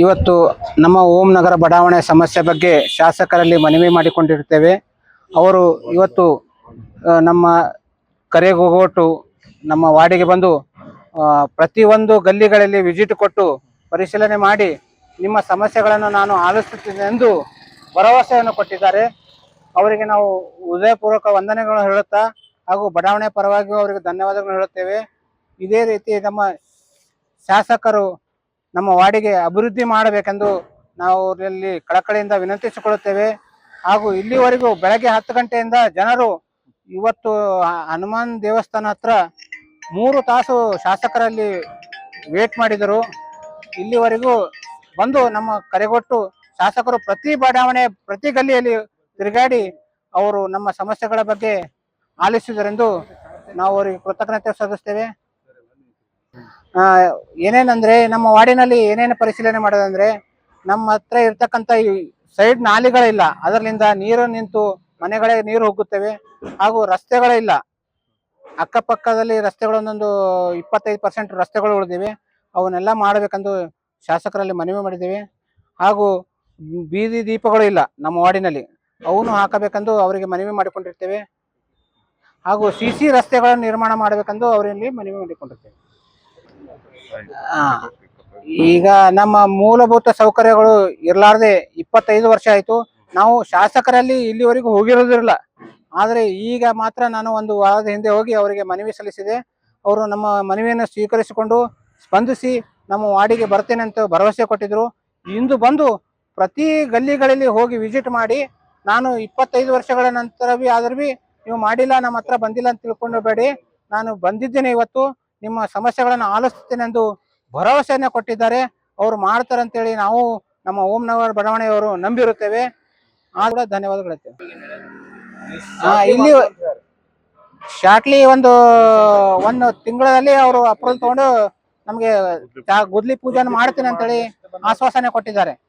ಇವತ್ತು ನಮ್ಮ ಓಂ ನಗರ ಬಡಾವಣೆ ಸಮಸ್ಯೆ ಬಗ್ಗೆ ಶಾಸಕರಲ್ಲಿ ಮನವಿ ಮಾಡಿಕೊಂಡಿರ್ತೇವೆ. ಅವರು ಇವತ್ತು ನಮ್ಮ ಕರೆಗೊಗೋಟು ನಮ್ಮ ವಾರ್ಡಿಗೆ ಬಂದು ಪ್ರತಿಯೊಂದು ಗಲ್ಲಿಗಳಲ್ಲಿ ವಿಸಿಟ್ ಕೊಟ್ಟು ಪರಿಶೀಲನೆ ಮಾಡಿ ನಿಮ್ಮ ಸಮಸ್ಯೆಗಳನ್ನು ನಾನು ಆಲಿಸುತ್ತೇನೆ ಎಂದು ಭರವಸೆಯನ್ನು ಕೊಟ್ಟಿದ್ದಾರೆ. ಅವರಿಗೆ ನಾವು ಹೃದಯಪೂರ್ವಕ ವಂದನೆಗಳನ್ನು ಹೇಳುತ್ತಾ ಹಾಗೂ ಬಡಾವಣೆ ಪರವಾಗಿಯೂ ಅವರಿಗೆ ಧನ್ಯವಾದಗಳು ಹೇಳುತ್ತೇವೆ. ಇದೇ ರೀತಿ ನಮ್ಮ ಶಾಸಕರು ನಮ್ಮ ವಾರ್ಡಿಗೆ ಅಭಿವೃದ್ಧಿ ಮಾಡಬೇಕೆಂದು ನಾವು ಅವರಲ್ಲಿ ಕಳಕಳಿಯಿಂದ ವಿನಂತಿಸಿಕೊಳ್ಳುತ್ತೇವೆ. ಹಾಗೂ ಇಲ್ಲಿವರೆಗೂ ಬೆಳಗ್ಗೆ ಹತ್ತು ಗಂಟೆಯಿಂದ ಜನರು ಇವತ್ತು ಹನುಮಾನ್ ದೇವಸ್ಥಾನ ಹತ್ರ ಮೂರು ತಾಸು ಶಾಸಕರಲ್ಲಿ ವೇಟ್ ಮಾಡಿದರು. ಇಲ್ಲಿವರೆಗೂ ಬಂದು ನಮ್ಮ ಕರೆಗೊಟ್ಟು ಶಾಸಕರು ಪ್ರತಿ ಬಡಾವಣೆ, ಪ್ರತಿ ಗಲ್ಲಿಯಲ್ಲಿ ತಿರುಗಾಡಿ ಅವರು ನಮ್ಮ ಸಮಸ್ಯೆಗಳ ಬಗ್ಗೆ ಆಲಿಸಿದರೆಂದು ನಾವು ಅವರಿಗೆ ಕೃತಜ್ಞತೆ ಸಲ್ಲಿಸ್ತೇವೆ ಏನೇನಂದ್ರೆ ನಮ್ಮ ವಾರ್ಡಿನಲ್ಲಿ ಏನೇನು ಪರಿಶೀಲನೆ ಮಾಡೋದಂದ್ರೆ ನಮ್ಮ ಹತ್ರ ಇರ್ತಕ್ಕಂಥ ಈ ಸೈಡ್ ನಾಲಿಗಳಿಲ್ಲ ಅದರಿಂದ ನೀರು ನಿಂತು ಮನೆಗಳಿಗೆ ನೀರು ಹೋಗುತ್ತವೆ ಹಾಗೂ ರಸ್ತೆಗಳಿಲ್ಲ ಅಕ್ಕಪಕ್ಕದಲ್ಲಿ ರಸ್ತೆಗಳೊಂದೊಂದು ಇಪ್ಪತ್ತೈದು ಪರ್ಸೆಂಟ್ ರಸ್ತೆಗಳು ಉಳಿದಿವೆ. ಅವನ್ನೆಲ್ಲ ಮಾಡಬೇಕೆಂದು ಶಾಸಕರಲ್ಲಿ ಮನವಿ ಮಾಡಿದ್ದೇವೆ. ಹಾಗೂ ಬೀದಿ ದೀಪಗಳು ಇಲ್ಲ ನಮ್ಮ ವಾರ್ಡಿನಲ್ಲಿ. ಅವನು ಹಾಕಬೇಕೆಂದು ಅವರಿಗೆ ಮನವಿ ಮಾಡಿಕೊಂಡಿರ್ತೇವೆ. ಹಾಗೂ ಸಿ ಸಿ ರಸ್ತೆಗಳನ್ನು ನಿರ್ಮಾಣ ಮಾಡಬೇಕೆಂದು ಅವರಲ್ಲಿ ಮನವಿ ಮಾಡಿಕೊಂಡಿರ್ತೇವೆ. ಈಗ ನಮ್ಮ ಮೂಲಭೂತ ಸೌಕರ್ಯಗಳು ಇರಲಾರ್ದೆ ಇಪ್ಪತ್ತೈದು ವರ್ಷ ಆಯ್ತು. ನಾವು ಶಾಸಕರಲ್ಲಿ ಇಲ್ಲಿವರೆಗೂ ಹೋಗಿರೋದಿಲ್ಲ ಆದರೆ ಈಗ ಮಾತ್ರ ನಾನು ಒಂದು ವಾರದ ಹಿಂದೆ ಹೋಗಿ ಅವರಿಗೆ ಮನವಿ ಸಲ್ಲಿಸಿದೆ. ಅವರು ನಮ್ಮ ಮನವಿಯನ್ನು ಸ್ವೀಕರಿಸಿಕೊಂಡು ಸ್ಪಂದಿಸಿ ನಮ್ಮ ವಾರ್ಡಿಗೆ ಬರ್ತೇನೆ ಅಂತ ಭರವಸೆ ಕೊಟ್ಟಿದ್ರು. ಇಂದು ಬಂದು ಪ್ರತಿ ಗಲ್ಲಿಗಳಲ್ಲಿ ಹೋಗಿ ವಿಸಿಟ್ ಮಾಡಿ ನಾನು ಇಪ್ಪತ್ತೈದು ವರ್ಷಗಳ ನಂತರ ಬಿ ಆದ್ರೂ ಬಿ ನೀವು ಮಾಡಿಲ್ಲ, ನಮ್ಮ ಹತ್ರ ಬಂದಿಲ್ಲ ಅಂತ ತಿಳ್ಕೊಂಡು ಬೇಡಿ. ನಾನು ಬಂದಿದ್ದೇನೆ ಇವತ್ತು. ನಿಮ್ಮ ಸಮಸ್ಯೆಗಳನ್ನು ಆಲಿಸ್ತೇನೆ ಎಂದು ಭರವಸೆಯನ್ನ ಕೊಟ್ಟಿದ್ದಾರೆ. ಅವರು ಮಾಡ್ತಾರೆ ಅಂತೇಳಿ ನಾವು ನಮ್ಮ ಓಂ ನಗರ ಬಡಾವಣೆಯವರು ನಂಬಿರುತ್ತೇವೆ. ಆದ್ರೆ ಧನ್ಯವಾದಗಳು ಇಲ್ಲಿ ಶಾರ್ಟ್ಲಿ ಒಂದು ಒಂದು ತಿಂಗಳಲ್ಲಿ ಅವರು ಅಪ್ರೂವಲ್ ತಗೊಂಡು ನಮಗೆ ಗುದ್ಲಿ ಪೂಜೆನ ಮಾಡ್ತೀನಿ ಅಂತೇಳಿ ಆಶ್ವಾಸನೆ ಕೊಟ್ಟಿದ್ದಾರೆ.